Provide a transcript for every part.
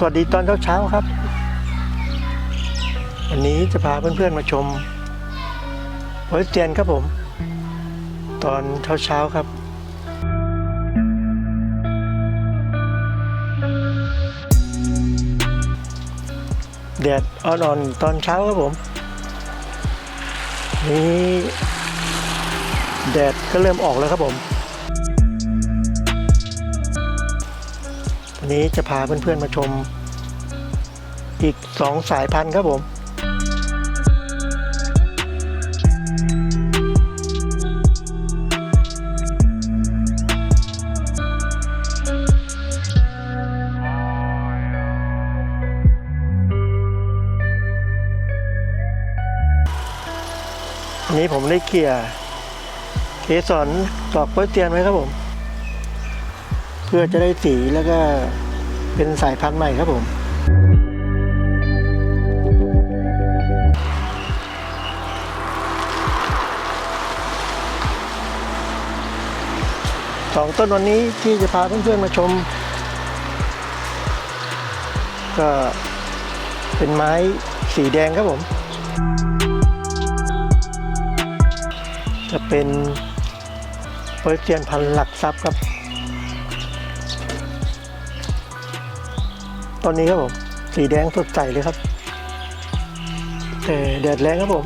สวัสดีตอนเช้าๆครับ วันนี้จะพาเพื่อนๆมาชมโปสเตียนครับผม ตอนเช้าๆครับแดดอ่อนๆตอนเช้าครับผม นี่แดดก็เริ่มออกแล้วครับผม นี้จะพาเพื่อนๆมาชม อีกสองสายพันธุ์ครับผมนี้ผมได้เขี่ยเกสรดอกโป๊ยเตียนไว้ครับผม เพื่อจะได้สีแล้วก็เป็นสายพันธุ์ใหม่ครับผมสองต้นวันนี้ที่จะพาเพื่อนๆมาชม ก็เป็นไม้สีแดงครับผม จะเป็นโปรเซียนพันธุ์หลักทรัพย์ครับ ตอนนี้ครับผมสีแดงสดใสเลยครับ แต่แดดแรงครับผม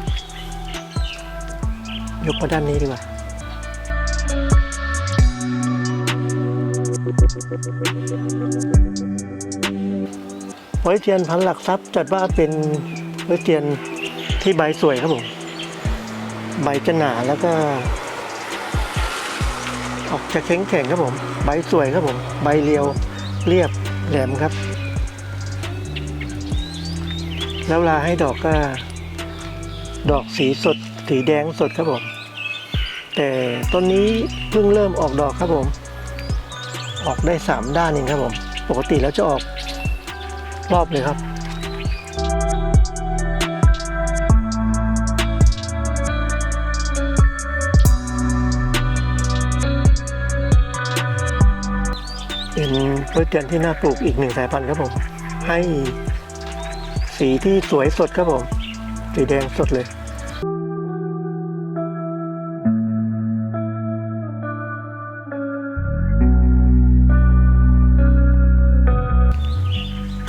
ยกมาด้านนี้ดีกว่าไว้เทียนพันหลักทรัพย์จัดว่าเป็นไว้เทียนที่ใบสวยครับผม ใบจะหนาแล้วก็ ออกจะแข็งแข็งๆครับผม ใบสวยครับผม ใบเรียวเรียบแหลมครับ แล้วเวลาให้ดอกก็ ดอกสีสด สีแดงสดครับผม แต่ต้นนี้เพิ่งเริ่มออกดอกครับผม ออกได้สามด้านเองครับผม ปกติแล้วจะออกรอบเลยครับเป็นกล้วยเตียนที่น่าปลูกอีกหนึ่งสายพันธุ์ครับผม ให้ สีที่สวยสดครับผม สีแดงสดเลย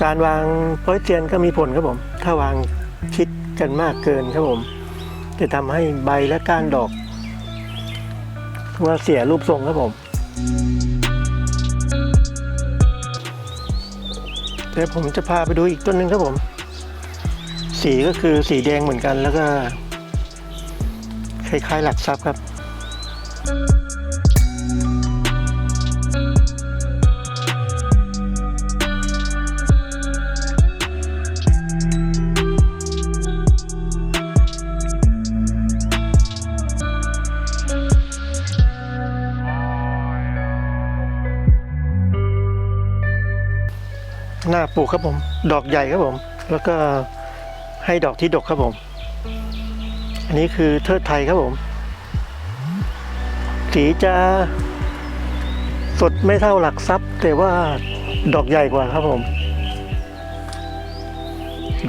การวางโปรเตียนก็มีผลครับผม ถ้าวางชิดกันมากเกินครับผม จะทำให้ใบและก้านดอกว่าเสียรูปทรงครับผม เดี๋ยวผมจะพาไปดูอีกต้นหนึ่งครับผม สีก็คือสีแดงเหมือนกันแล้วก็คล้ายๆหลักทรัพย์ครับ หน้าปลูกครับผม ดอกใหญ่ครับผม แล้วก็ ให้ดอกที่ดกครับผม อันนี้คือเทิดไทยครับผม สีจะสดไม่เท่าหลักทรัพย์ แต่ว่าดอกใหญ่กว่าครับผม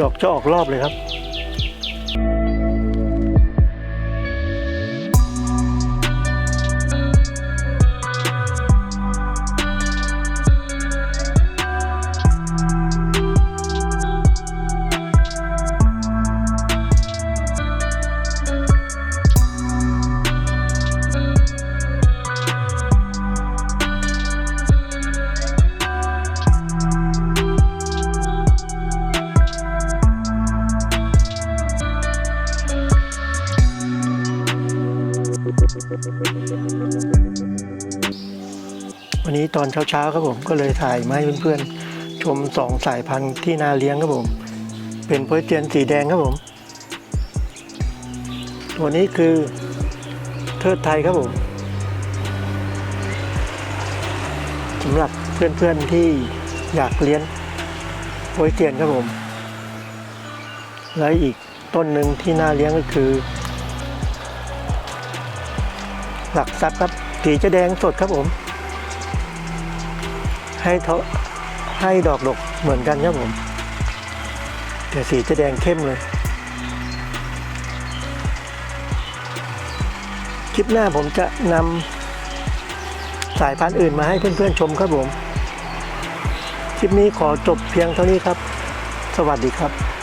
ดอกจะออกรอบเลยครับ วันนี้ตอนเช้าๆครับผมก็เลยถ่ายมาให้เพื่อนๆชมสองสายพันธุ์ที่นาเลี้ยงครับผม เป็นโพยเตียนสีแดงครับผม ตัวนี้คือเทิดไทยครับผมสำหรับเพื่อนๆที่อยากเลี้ยงโพยเตียนครับผม และอีกต้นหนึ่งที่น่าเลี้ยงก็คือ หลักทรัพย์ครับสีจะแดงสดครับผม ให้เขาให้ดอกดกเหมือนกันครับผม แต่สีจะแดงเข้มเลย คลิปหน้าผมจะนำสายพันธุ์อื่นมาให้เพื่อนๆชมครับผม คลิปนี้ขอจบเพียงเท่านี้ครับ สวัสดีครับ